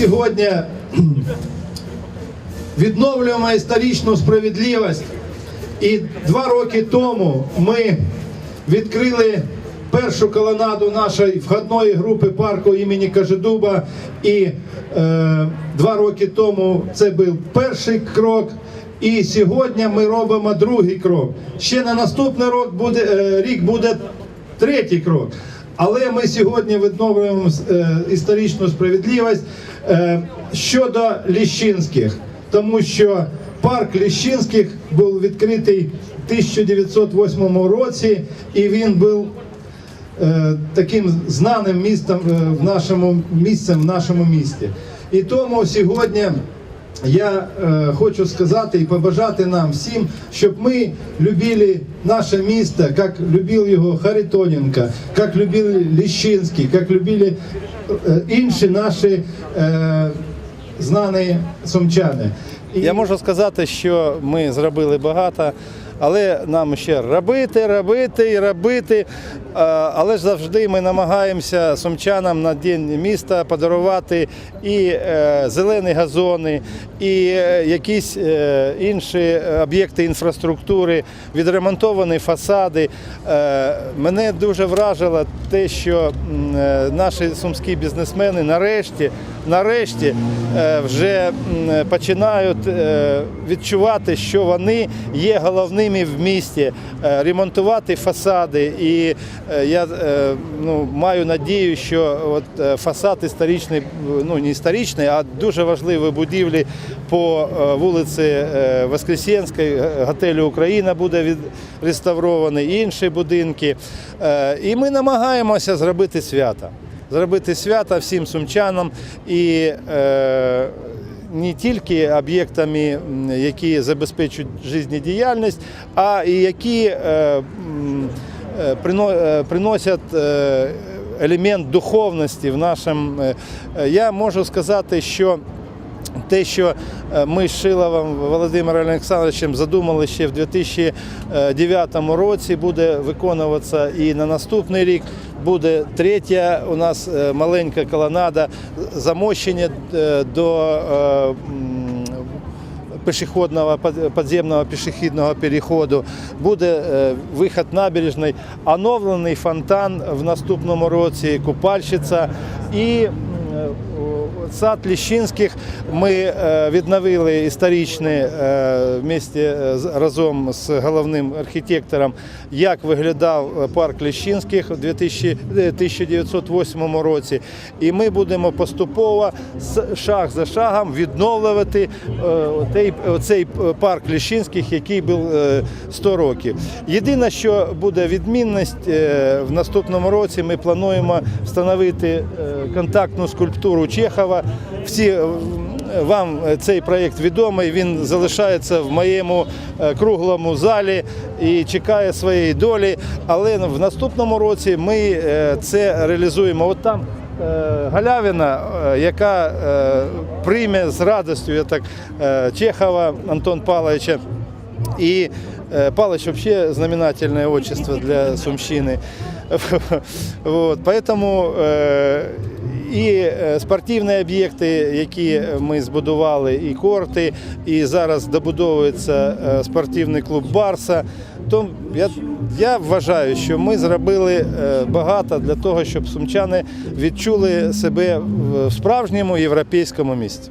сьогодні відновлюємо історичну справедливість. І два роки тому ми відкрили першу колонаду нашої входної групи парку імені Кажедуба. І е, два роки тому це був перший крок. І сьогодні ми робимо другий крок. Ще на наступний рік буде, е, рік буде третій крок. Але ми сьогодні відновлюємо е, історичну справедливість е, щодо Ліщинських, тому що парк Ліщинських був відкритий в 1908 році, і він був е, таким знаним містом в нашому місцем в нашому місті. І тому сьогодні я е, хочу сказати і побажати нам всім, щоб ми любили наше місто, як любив його Харитоненко, як любили Ліщинський, як любили е, інші наші е, знані сумчани. Я можу сказати, що ми зробили багато, але нам ще робити, робити і робити. Але ж завжди ми намагаємося сумчанам на день міста подарувати і е, зелені газони, і е, якісь е, інші об'єкти інфраструктури, відремонтовані фасади. Мене дуже вражило те, що наші сумські бізнесмени нарешті, нарешті вже починають відчувати, що вони є головними в місті, е, ремонтувати фасади. І е, я е, ну, маю надію, що от фасад історичний, ну не історичний, а дуже важливі будівлі по вулиці Воскресенській, готелю Україна буде відреставрований, інші будинки. І ми намагаємося зробити свято. Зробити свято всім сумчанам і е, не тільки об'єктами, які забезпечують життєдіяльність, а і які е, е, е, приносять елемент духовності в нашому. Я можу сказати, що те, що е, ми з Шиловим Володимиром Олександровичем задумали ще в 2009 році, буде виконуватися і на наступний рік. Буде третя у нас е, маленька колонада. Замощення е, до пішохідного підземного пішохідного переходу, буде вихід набережний, оновлений фонтан в наступному році, купальщиця. І сад Ліщинських ми е, відновили історичний е, місті е, разом з головним архітектором, як виглядав парк Ліщинських у 2000 е, 1908 році. І ми будемо поступово шаг за шагом відновлювати оцей парк Ліщинських, який був е, 100 років. Єдине, що буде відмінність в наступному році, ми плануємо встановити контактну скульптуру Чехова. Всі е, вам цей проєкт відомий. Він залишається в моєму е, круглому залі і чекає своєї долі. Але в наступному році ми е, це реалізуємо. От там е, галявина, е, яка е, прийме з радістю я так, е, Чехова Антон Павловича. И э, Палыч вообще знаменательное отчество для Сумщины. Вот, поэтому е, і е, спортивні об'єкти, які ми збудували, і корти, і зараз добудовується е, спортивний клуб Барса. То я, я вважаю, що ми зробили е, багато для того, щоб сумчани відчули себе в справжньому європейському місті.